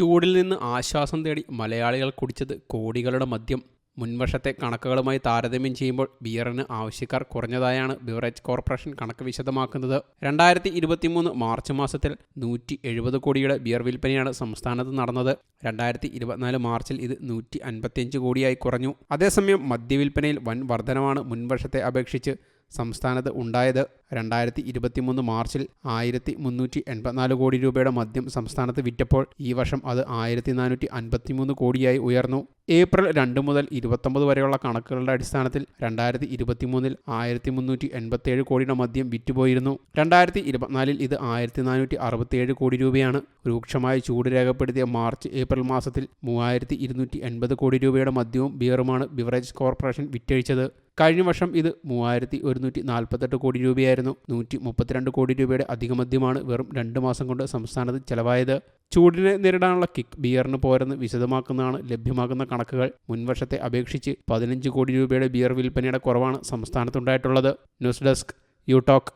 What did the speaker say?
ചൂടിൽ നിന്ന് ആശ്വാസം തേടി മലയാളികൾ കുടിച്ചത് കോടികളുടെ മദ്യം. മുൻവർഷത്തെ കണക്കുകളുമായി താരതമ്യം ചെയ്യുമ്പോൾ ബിയറിന് ആവശ്യക്കാർ കുറഞ്ഞതായാണ് ബിവറേജ് കോർപ്പറേഷൻ കണക്ക് വിശദമാക്കുന്നത്. രണ്ടായിരത്തി ഇരുപത്തിമൂന്ന് മാർച്ച് മാസത്തിൽ നൂറ്റി എഴുപത് കോടിയുടെ ബിയർ വിൽപ്പനയാണ് സംസ്ഥാനത്ത് നടന്നത്. രണ്ടായിരത്തി ഇരുപത്തിനാല് മാർച്ചിൽ ഇത് നൂറ്റി അൻപത്തിയഞ്ച് കോടിയായി കുറഞ്ഞു. അതേസമയം മദ്യവിൽപ്പനയിൽ വൻ വർധനമാണ് മുൻവർഷത്തെ അപേക്ഷിച്ച്. സംസ്ഥാനത്ത് ഉണ്ടായത്. രണ്ടായിരത്തി ഇരുപത്തിമൂന്ന് മാർച്ചിൽ ആയിരത്തി മുന്നൂറ്റി എൺപത്തിനാല് കോടി രൂപയുടെ മദ്യം സംസ്ഥാനത്ത് വിറ്റപ്പോൾ ഈ വർഷം അത് ആയിരത്തി നാനൂറ്റി അൻപത്തിമൂന്ന് കോടിയായി ഉയർന്നു. ഏപ്രിൽ രണ്ട് മുതൽ ഇരുപത്തൊമ്പത് വരെയുള്ള കണക്കുകളുടെ അടിസ്ഥാനത്തിൽ രണ്ടായിരത്തി ഇരുപത്തിമൂന്നിൽ ആയിരത്തി മുന്നൂറ്റി എൺപത്തിയേഴ് കോടിയുടെ മദ്യം വിറ്റുപോയിരുന്നു. രണ്ടായിരത്തി ഇരുപത്തിനാലിൽ ഇത് ആയിരത്തി നാനൂറ്റി അറുപത്തിയേഴ് കോടി രൂപയാണ്. രൂക്ഷമായ ചൂട് രേഖപ്പെടുത്തിയ മാർച്ച് ഏപ്രിൽ മാസത്തിൽ മൂവായിരത്തി ഇരുന്നൂറ്റി എൺപത് കോടി രൂപയുടെ മദ്യവും ബിയറുമാണ് ബിവറേജ് കോർപ്പറേഷൻ വിറ്റഴിച്ചത്. കഴിഞ്ഞ വർഷം ഇത് മൂവായിരത്തി ഒരുന്നൂറ്റി നാൽപ്പത്തെട്ട് കോടി രൂപയായിരുന്നു. നൂറ്റി മുപ്പത്തിരണ്ട് കോടി രൂപയുടെ അധിക മദ്യമാണ് വെറും രണ്ട് മാസം കൊണ്ട് സംസ്ഥാനത്ത് ചെലവായത്. ചൂടിനെ നേരിടാനുള്ള കിക്ക് ബിയറിന് പോരെന്ന് വിശദമാക്കുന്നതാണ് ലഭ്യമാകുന്ന കണക്കുകൾ. മുൻവർഷത്തെ അപേക്ഷിച്ച് പതിനഞ്ച് കോടി രൂപയുടെ ബിയർ വിൽപ്പനയുടെ കുറവാണ് സംസ്ഥാനത്തുണ്ടായിട്ടുള്ളത്. News desk you talk.